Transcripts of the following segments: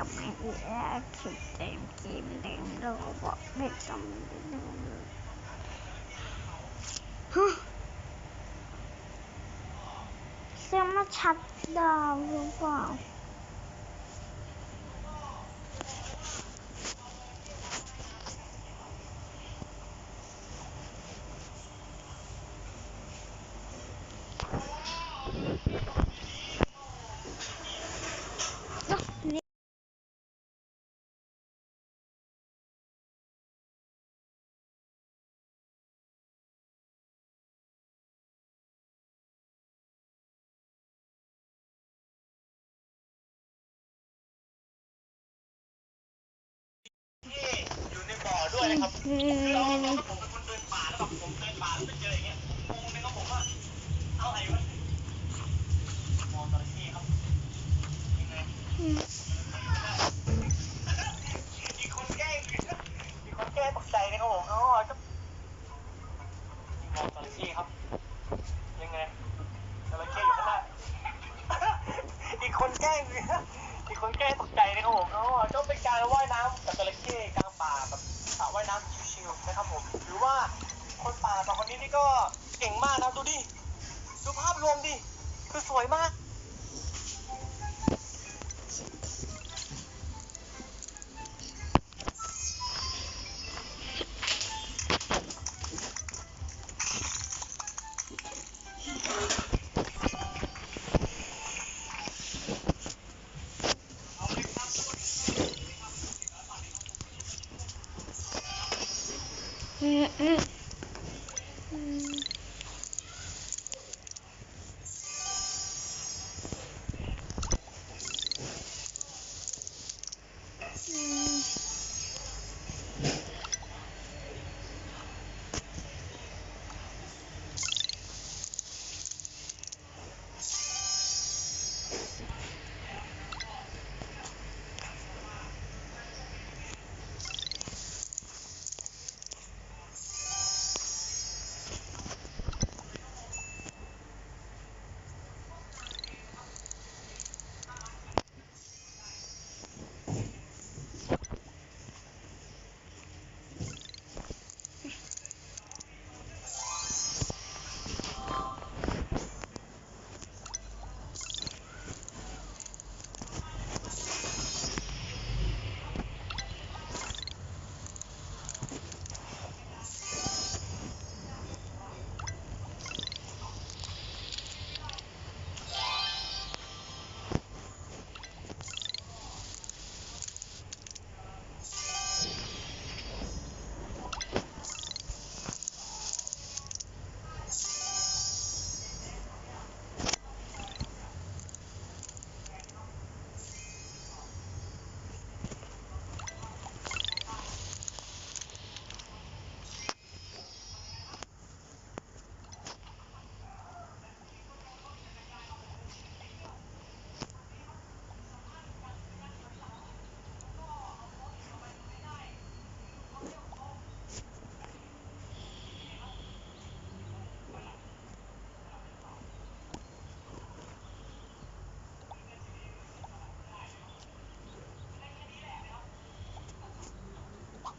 กับมาอีกแล้วคลิปเต็มเกมเต็มเราบอกไม่ต้องดูฮะเสียงมาชัดดาวหรือเปล่า ด้วยนะครับคือเราเราผมเป็นคนเดินป่าแล้วแบบผมเดินป่าแล้วไปเจออย่างเงี้ยงงเลยครับผมว่าเอาอะไรวะมองจระเข้ครับยังไงอีกคนแก้งอีกคนแก้ตกใจนะครับผมอ๋อจะมองจระเข้ครับยังไงจระเข้อยู่ข้างหน้าอีกคนแกล้อีกคนแกล้งตกใจนะครับผมอ๋อก็เป็นการว่ายน้ำกับจระ นะครับผมหรือว่าคนป่าสองคนนี้นี่ก็เก่งมากนะดูดิ ดูภาพรวมดิ คือสวยมาก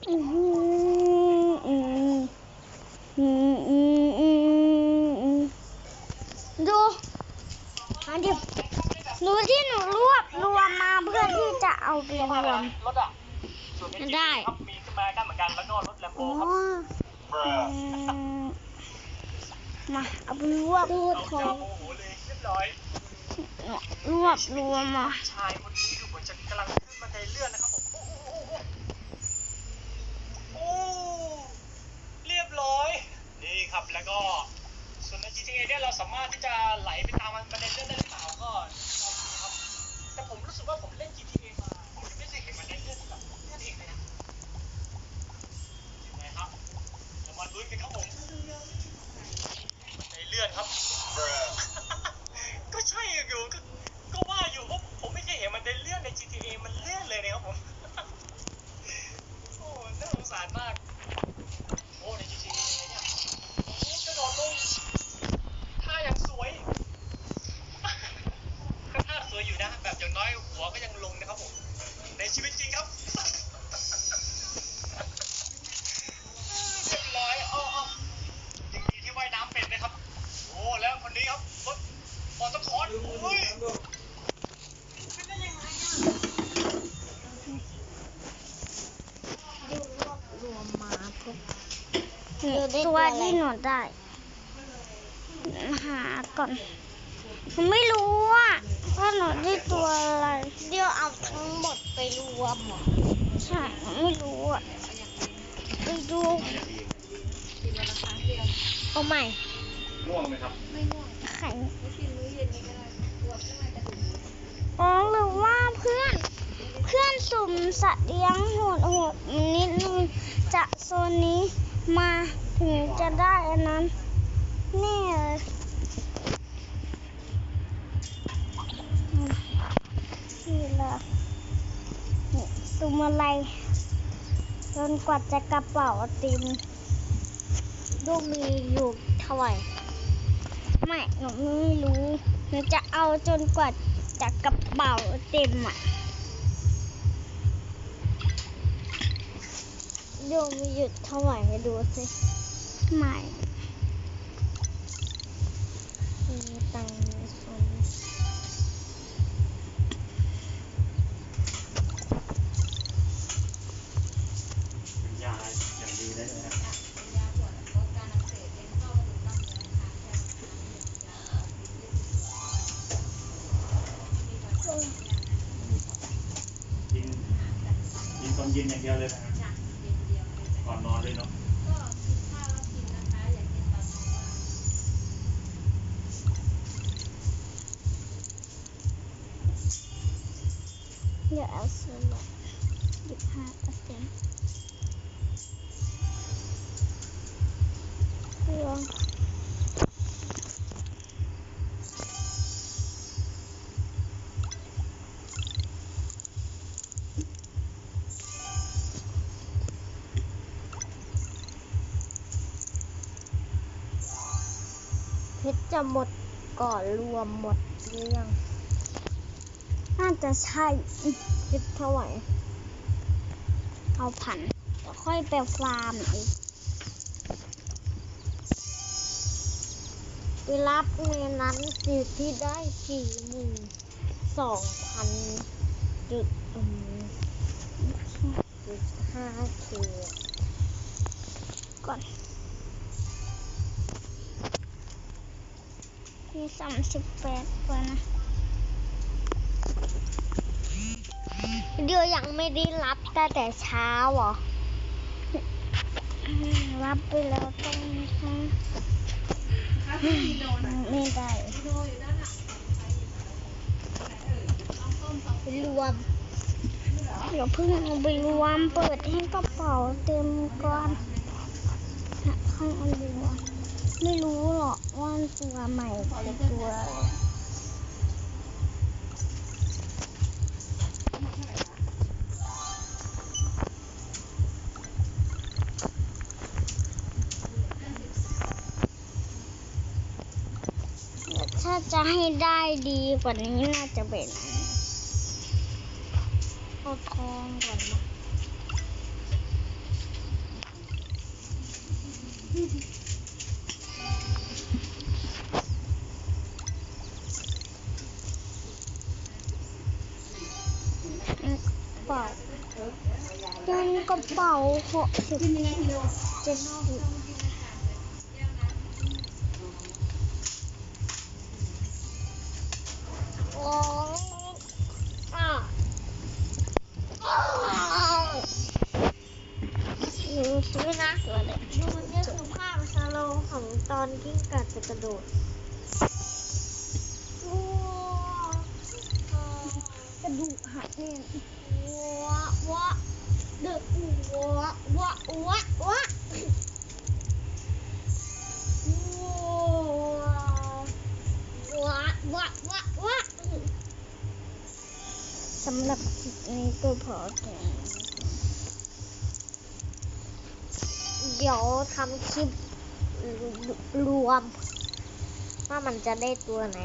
ดูอันเดียวดูที่หนูรวบรวมมาเพื่อที่จะเอาไปรวม รถอะส่วนเป็นได้ครับมีขึ้นมากันเหมือนกันแล้วก็รถแลมโบอ๋อครับอืมมาเอาไปรวบรูดเอาขอเจ้างโมโหเลยเรียบร้อยรวบรวมมาชายคนนี้ดูเหมือนจะกำลังขึ้นบันไดเลื่อนนะครับผม โอ้โหโอ้โหโอ้เรียบร้อย นี่ ครับ แล้วก็ส่วนใน GTA เนี่ยเราสามารถที่จะไหลไปตามบันไดเลื่อนได้หรือเปล่าก็ครับแต่ผมรู้สึกว่าผมเล่น GTA มา ผมยังไม่เคยเห็นบันไดเลื่อนที่แบบเลื่อนเองเลยนะยังไงครับเรามาลุ้นกันครับผมบันไดเลื่อนครับ ก็ใช่อยู่ก็ก็ว่าอยู่ว่าผมไม่เคยเห็นมันได้เลื่อนใน GTA มันเลื่อนเลยนะครับผม ตัวที่หนูได้ หาก่อนหนูไม่รู้อะว่าหนูได้ตัวอะไร เดี๋ยวเอาทั้งหมดไปรวมเหรอใช่หนูไม่รู้อะไปดูเอาใหม่ง่วงไหมครับไข่อ๋อหรือว่าเพื่อน เพื่อนสุ่มสัตว์เลี้ยงโหดโหดๆนิดนึงจะโซนนี้มา ถึงจะได้อันนั้นแน่เลยอืมนี่ละนี่สุ่มอะไรจนกว่าจะกระเป๋าเต็มลูกมีอยู่เท่าไหร่ไม่หนูไม่รู้หนูจะเอาจนกว่าจะกระเป๋าเต็มอะลูกมีอยู่เท่าไหร่ให้ดูสิ ไม่มีตังค์สนยาอย่างดีได้เลยนะกินกินตอนเย็นอย่างเดียวเลยนะก่อนนอนเลยเนาะ ชรจะหมดก่อนรวมหมดหรือง น่าจะใช่เพชรเท่าไหร่เอาผันแล้วค่อยไปฟาร์มอีกไปรับในนั้นสิที่ได้สี่หมื่นสองพันจุดจุดห้าเคก่อน มีสามสิบแปดตัวนะเดี๋ยวยังไม่ได้รับแต่แต่เช้าหรอ รับไปแล้วต้องทำไม่ได้รวมเดี๋ยวเพิ่งเอาไปรวมเปิดให้กระเป๋าเต็มก่อน ใหม่ตัวถ้าจะให้ได้ดีกว่านี้น่าจะเป็นอันนี้เอาทองก่อนนะ เป๋าเงินกระเป๋าหกสิบเจ็ดสิบโอ้อะดูสินะตัวเล็กดูนี่คือภาพสโลของตอนที่กัดจะกระโดด ระดูกหักแน่นวะวะเดือดวะวะวะวะสำหรับคลิปนี้ก็พอแก่เดี๋ยวทำคลิปรวม ว่ามันจะได้ตัวไหน